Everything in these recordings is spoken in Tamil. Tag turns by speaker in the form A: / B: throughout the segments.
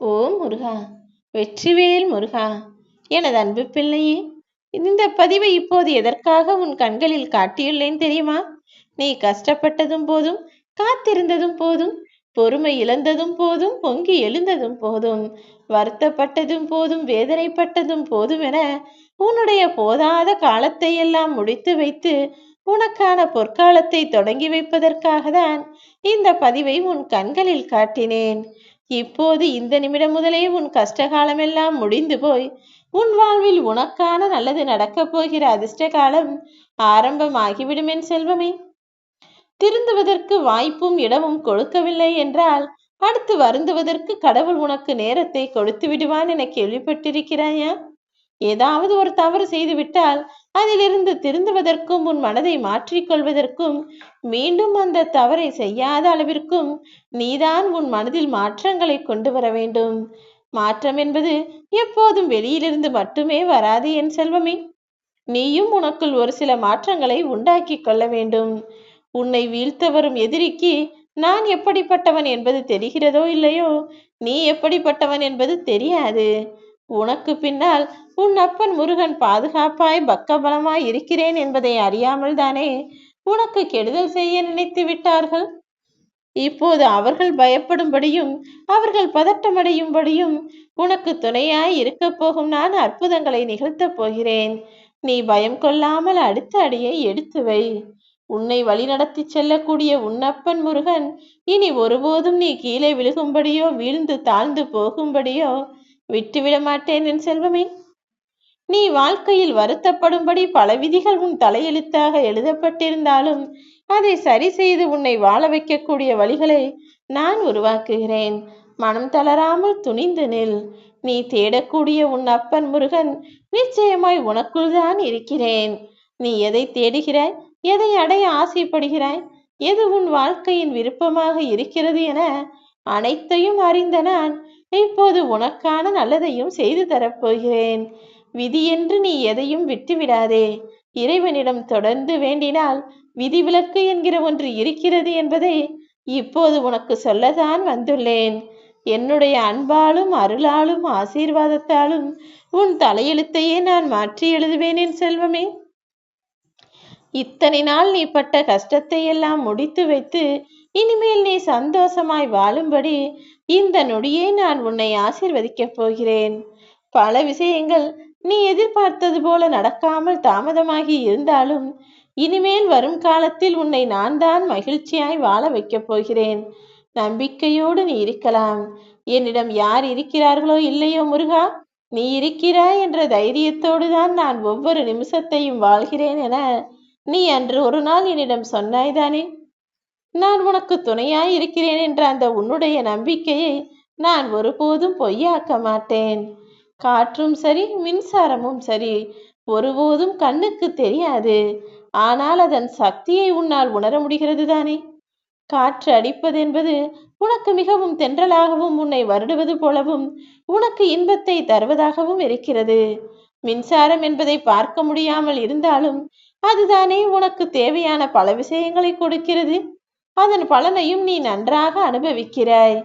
A: ஓ முருகா வெற்றிவேல் முருகா எனது அன்பு பிள்ளையே இந்த பதிவை இப்போது எதற்காக உன் கண்களில் காட்டியுள்ளேன் தெரியுமா? நீ கஷ்டப்பட்டதும் போதும் காத்திருந்ததும் போதும் பொறுமை இழந்ததும் போதும் பொங்கி எழுந்ததும் போதும் வருத்தப்பட்டதும் போதும் வேதனைப்பட்டதும் போதும் என உன்னுடைய போதாத காலத்தை எல்லாம் முடித்து வைத்து உனக்கான பொற்காலத்தை தொடங்கி வைப்பதற்காக தான் இந்த பதிவை உன் கண்களில் காட்டினேன். இப்போது இந்த நிமிடம் முதலே உன் கஷ்டகாலமெல்லாம் முடிந்து போய் உன் வாழ்வில் உனக்கான நல்லது நடக்கப் போகிற அதிர்ஷ்ட காலம் ஆரம்பமாகிவிடும் என் செல்வமே. திருந்துவதற்கு வாய்ப்பும் இடமும் கொடுக்கவில்லை என்றால் அடுத்து வருந்துவதற்கு கடவுள் உனக்கு நேரத்தை கொடுத்து விடுவான் என கேள்விப்பட்டிருக்கிறாயா? ஏதாவது ஒரு தவறு செய்துவிட்டால் அதிலிருந்து திருந்துவதற்கும் உன் மனதை மாற்றிக்கொள்வதற்கும் மீண்டும் அந்த தவறை செய்யாத அளவிற்கும் நீதான் உன் மனதில் மாற்றங்களை கொண்டு வர வேண்டும். மாற்றம் என்பது எப்போதும் வெளியிலிருந்து மட்டுமே வராது என் செல்வமே. நீயும் உனக்குள் ஒரு சில மாற்றங்களை உண்டாக்கி கொள்ள வேண்டும். உன்னை வீழ்த்த வரும் எதிரிக்கு நான் எப்படிப்பட்டவன் என்பது தெரிகிறதோ இல்லையோ நீ எப்படிப்பட்டவன் என்பது தெரியாது. உனக்கு பின்னால் உன் அப்பன் முருகன் பாதுகாப்பாய் பக்கபலமாய் இருக்கிறேன் என்பதை அறியாமல் தானே உனக்கு கெடுதல் செய்ய நினைத்து விட்டார்கள்? இப்போது அவர்கள் பயப்படும்படியும் அவர்கள் பதட்டமடையும்படியும் உனக்கு துணையாய் இருக்கப் போகும் நான் அற்புதங்களை நிகழ்த்தப் போகிறேன். நீ பயம் கொள்ளாமல் அடுத்த அடியை எடுத்து வை. உன்னை வழிநடத்தி செல்லக்கூடிய உன்னப்பன் முருகன் இனி ஒருபோதும் நீ கீழே விழுகும்படியோ வீழ்ந்து தாழ்ந்து போகும்படியோ விட்டுவிட மாட்டேன் என் செல்வமே. நீ வாழ்க்கையில் வருத்தப்படும்படி பல விதிகள் உன் தலையெழுத்தாக எழுதப்பட்டிருந்தாலும் அதை சரி செய்து உன்னை வாழ வைக்கக்கூடிய வழிகளை நான் உருவாக்குகிறேன். மனம் தளராமல் துணிந்து நில். நீ தேடக்கூடிய உன் அப்பன் முருகன் நிச்சயமாய் உனக்குள் தான் இருக்கிறேன். நீ எதை தேடுகிறாய்? எதை அடைய ஆசைப்படுகிறாய்? எது உன் வாழ்க்கையின் விருப்பமாக இருக்கிறது என அனைத்தையும் அறிந்த நான் இப்போது உனக்கான நல்லதையும் செய்து தரப்போகிறேன். விதி என்று நீ எதையும் விட்டுவிடாதே. இறைவனிடம் தொடர்ந்து வேண்டினால் விதிவிலக்கு என்கிற ஒன்று இருக்கிறது என்பதை இப்போது உனக்கு சொல்லத்தான் வந்துள்ளேன். என்னுடைய அன்பாலும் அருளாலும் ஆசீர்வாதத்தாலும் உன் தலையெழுத்தையே நான் மாற்றி எழுதுவேன் என் செல்வமே. இத்தனை நாள் நீ பட்ட கஷ்டத்தை எல்லாம் முடித்து வைத்து இனிமேல் நீ சந்தோஷமாய் வாழும்படி இந்த நொடியே நான் உன்னை ஆசிர்வதிக்கப் போகிறேன். பல விஷயங்கள் நீ எதிர்பார்த்தது போல நடக்காமல் தாமதமாகி இருந்தாலும் இனிமேல் வரும் காலத்தில் உன்னை நான் தான் மகிழ்ச்சியாய் வாழ வைக்கப் போகிறேன். நம்பிக்கையோடு நீ இருக்கலாம். என்னிடம் யார் இருக்கிறார்களோ இல்லையோ முருகா நீ இருக்கிறாய் என்ற தைரியத்தோடு தான் நான் ஒவ்வொரு நிமிஷத்தையும் வாழ்கிறேன் என நீ அன்று ஒரு நாள் என்னிடம் சொன்னாய்தானே? நான் உனக்கு துணையாய் இருக்கிறேன் என்ற அந்த உன்னுடைய நம்பிக்கையை நான் ஒருபோதும் பொய்யாக்க மாட்டேன். காற்றும் சரி மின்சாரமும் சரி. ஒருபோதும் கண்ணுக்கு தெரியாது. ஆனால் அதன் சக்தியை உன்னால் உணர முடிகிறது தானே? காற்று அடிப்பது என்பது உனக்கு மிகவும் தென்றலாகவும் உன்னை வருடுவது போலவும் உனக்கு இன்பத்தை தருவதாகவும் இருக்கிறது. மின்சாரம் என்பதை பார்க்க முடியாமல் இருந்தாலும் அதுதானே உனக்கு தேவையான பல விஷயங்களை கொடுக்கிறது. அதன் பலனையும் நீ நன்றாக அனுபவிக்கிறாய்.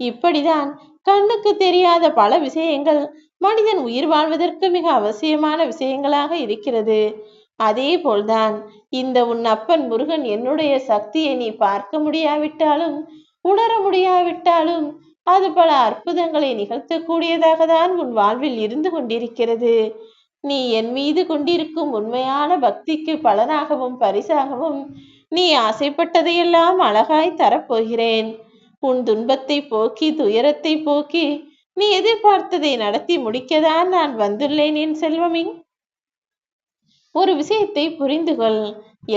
A: இப்படிதான் கண்ணுக்கு தெரியாத பல விஷயங்கள் மனிதன் உயிர் வாழ்வதற்கு மிக அவசியமான விஷயங்களாக இருக்கிறது. அதே போல்தான் இந்த உன் அப்பன் முருகன் என்னுடைய சக்தியை நீ பார்க்க முடியாவிட்டாலும் உணர முடியாவிட்டாலும் அது பல அற்புதங்களை நிகழ்த்தக்கூடியதாக தான் உன் வாழ்வில் இருந்து கொண்டிருக்கிறது. நீ என் மீது கொண்டிருக்கும் உண்மையான பக்திக்கு பலனாகவும் பரிசாகவும் நீ ஆசைப்பட்டதையெல்லாம் அழகாய் தரப்போகிறேன். உன் துன்பத்தை போக்கி துயரத்தை போக்கி நீ எதிர்பார்த்ததை நடத்தி முடிக்கதான் நான் வந்துள்ளேன் என் செல்வமே. ஒரு விஷயத்தை புரிந்து கொள்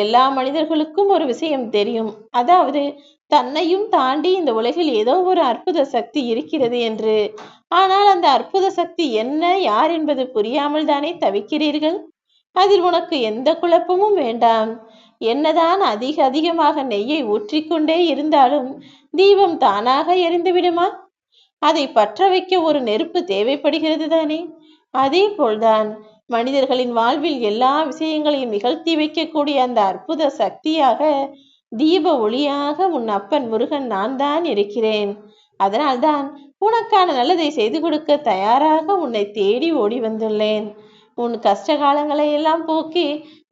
A: எல்லா மனிதர்களுக்கும் ஒரு விஷயம் தெரியும். அதாவது தன்னையும் தாண்டி இந்த உலகில் ஏதோ ஒரு அற்புத சக்தி இருக்கிறது என்று. ஆனால் அந்த அற்புத சக்தி என்ன யார் என்பது புரியாமல் தானே தவிக்கிறீர்கள்? அதில் உனக்கு எந்த குழப்பமும் வேண்டாம். என்னதான் அதிக அதிகமாக நெய்யை ஊற்றிக்கொண்டே இருந்தாலும் தீபம் தானாக எரிந்து விடுமா அதை பற்ற வைக்க ஒரு நெருப்பு தேவைப்படுகிறது தானே அதே போல்தான் மனிதர்களின் வாழ்வில் எல்லா விஷயங்களையும் நிகழ்த்தி வைக்கக்கூடிய அந்த அற்புத சக்தியாக தீப ஒளியாக உன் அப்பன் முருகன் நான் தான் இருக்கிறேன். அதனால்தான் உனக்கான நல்லதை செய்து கொடுக்க தயாராக உன்னை தேடி ஓடி வந்துள்ளேன். உன் கஷ்ட காலங்களை எல்லாம் போக்கி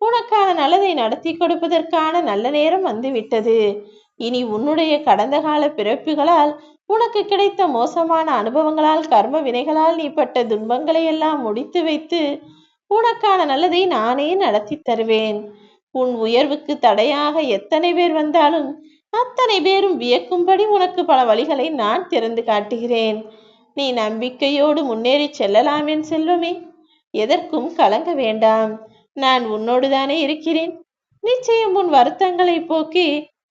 A: உனக்கான நல்லதை நடத்தி கொடுப்பதற்கான நல்ல நேரம் வந்துவிட்டது. இனி உன்னுடைய கடந்த கால பிறப்புகளால் உனக்கு கிடைத்த மோசமான அனுபவங்களால் கர்ம வினைகளால் நீ பட்ட துன்பங்களை எல்லாம் முடித்து வைத்து உனக்கான நல்லதை நானே நடத்தி தருவேன். உன் உயர்வுக்கு தடையாக எத்தனை பேர் வந்தாலும் அத்தனை பேரும் வியக்கும்படி உனக்கு பல வழிகளை நான் திறந்து காட்டுகிறேன். நீ நம்பிக்கையோடு முன்னேறி செல்லலாம் என் செல்வமே. எதற்கும் கலங்க வேண்டாம். நான் உன்னோடுதானே இருக்கிறேன். நிச்சயம் உன் வருத்தங்களை போக்கி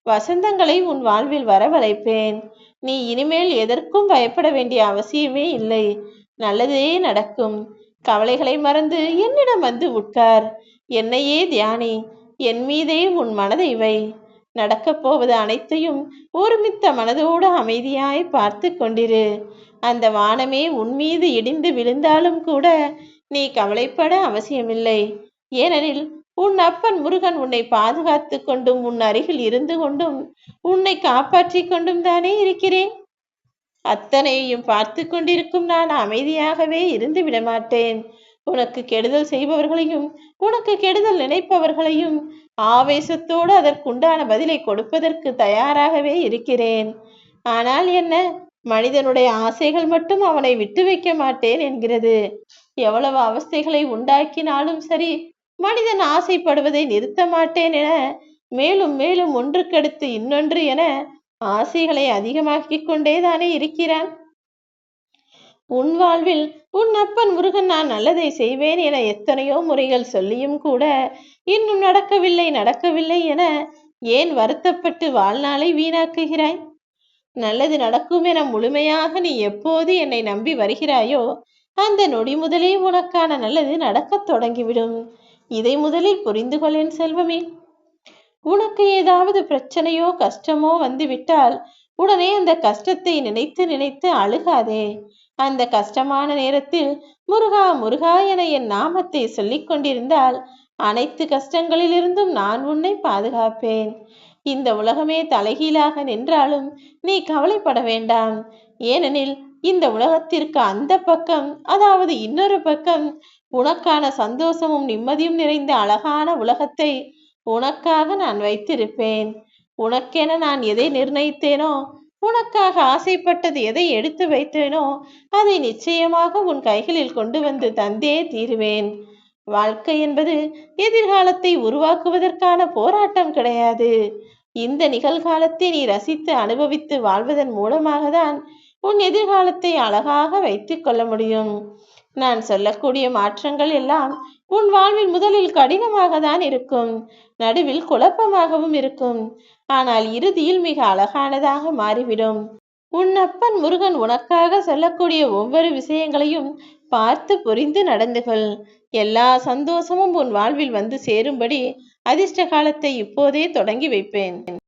A: வசந்தங்களை உன் வாழ்வில் வரவழைப்பேன். நீ இனிமேல் எதற்கும் பயப்பட வேண்டிய அவசியமே இல்லை. நல்லதே நடக்கும். கவலைகளை மறந்து என்னிடம் வந்து உட்கார். என்னையே தியானி. என் மீதே உன் மனதை வை. நடக்கப் போவது அனைத்தையும் ஒருமித்த மனதோடு அமைதியாய் பார்த்து கொண்டிரு. அந்த வானமே உன் மீது இடிந்து விழுந்தாலும் கூட நீ கவலைப்பட அவசியமில்லை. ஏனெனில் உன் அப்பன் முருகன் உன்னை பாதுகாத்து கொண்டும் உன் அருகில் இருந்து கொண்டும் உன்னை காப்பாற்றி கொண்டும் தானே இருக்கிறேன்? அத்தனையும் பார்த்து கொண்டிருக்கும் நான் அமைதியாகவே இருந்து விடமாட்டேன். உனக்கு கெடுதல் செய்பவர்களையும் உனக்கு கெடுதல் நினைப்பவர்களையும் ஆவேசத்தோடு அதற்குண்டான பதிலை கொடுப்பதற்கு தயாராகவே இருக்கிறேன். ஆனால் என்ன? மனிதனுடைய ஆசைகள் மட்டும் அவனை விட்டு வைக்க மாட்டேன் என்கிறது. எவ்வளவு அவஸ்தைகளை உண்டாக்கினாலும் சரி மனிதன் ஆசைப்படுவதை நிறுத்த மாட்டேன் என மேலும் மேலும் ஒன்றுக்கடுத்து இன்னொன்று என ஆசைகளை அதிகமாக்கிக் கொண்டேதானே இருக்கிறான். உன் வாழ்வில் உன் அப்பன் முருகன் நான் நல்லதை செய்வேன் என எத்தனையோ முறைகள் சொல்லியும் கூட இன்னும் நடக்கவில்லை நடக்கவில்லை என ஏன் வருத்தப்பட்டு வாழ்நாளை வீணாக்குகிறாய்? நல்லது நடக்கும் என முழுமையாக நீ எப்போது என்னை நம்பி வருகிறாயோ அந்த நொடி முதலே உனக்கான நல்லது நடக்கத் தொடங்கிவிடும். இதை முதலில் புரிந்து கொள்ளேன் செல்வமே. உனக்கு ஏதாவது பிரச்சனையோ கஷ்டமோ வந்துவிட்டால் உடனே அந்த கஷ்டத்தை நினைத்து நினைத்து அழுகாதே. அந்த கஷ்டமான நேரத்தில் முருகா முருகா என என் நாமத்தை சொல்லிக் கொண்டிருந்தால் அனைத்து கஷ்டங்களிலிருந்தும் நான் உன்னை பாதுகாப்பேன். இந்த உலகமே தலைகீழாக நின்றாலும் நீ கவலைப்பட வேண்டாம். ஏனெனில் இந்த உலகத்திற்கு அந்த பக்கம் அதாவது இன்னொரு பக்கம் உனக்கான சந்தோஷமும் நிம்மதியும் நிறைந்த அழகான உலகத்தை உனக்காக நான் வைத்திருப்பேன். உனக்கென நான் எதை நிர்ணயித்தேனோ உனக்காக ஆசைப்பட்டது எதை எடுத்து வைத்தேனோ அதை நிச்சயமாக உன் கைகளில் கொண்டு வந்து தந்தே தீருவேன். வாழ்க்கை என்பது எதிர்காலத்தை உருவாக்குவதற்கான போராட்டம் கிடையாது. இந்த நிகழ்காலத்தை நீ ரசித்து அனுபவித்து வாழ்வதன் மூலமாக தான் உன் எதிர்காலத்தை அழகாக வைத்துக் கொள்ள முடியும். நான் சொல்லக்கூடிய மாற்றங்கள் எல்லாம் உன் வாழ்வில் முதலில் கடினமாக தான் இருக்கும். நடுவில் குழப்பமாகவும் இருக்கும். ஆனால் இறுதியில் மிக அழகானதாக மாறிவிடும். உன் அப்பன் முருகன் உனக்காக சொல்லக்கூடிய ஒவ்வொரு விஷயங்களையும் பார்த்து புரிந்து நடந்து கொள் எல்லா சந்தோஷமும் உன் வாழ்வில் வந்து சேரும்படி அதிர்ஷ்ட காலத்தை இப்போதே தொடங்கி வைப்பேன்.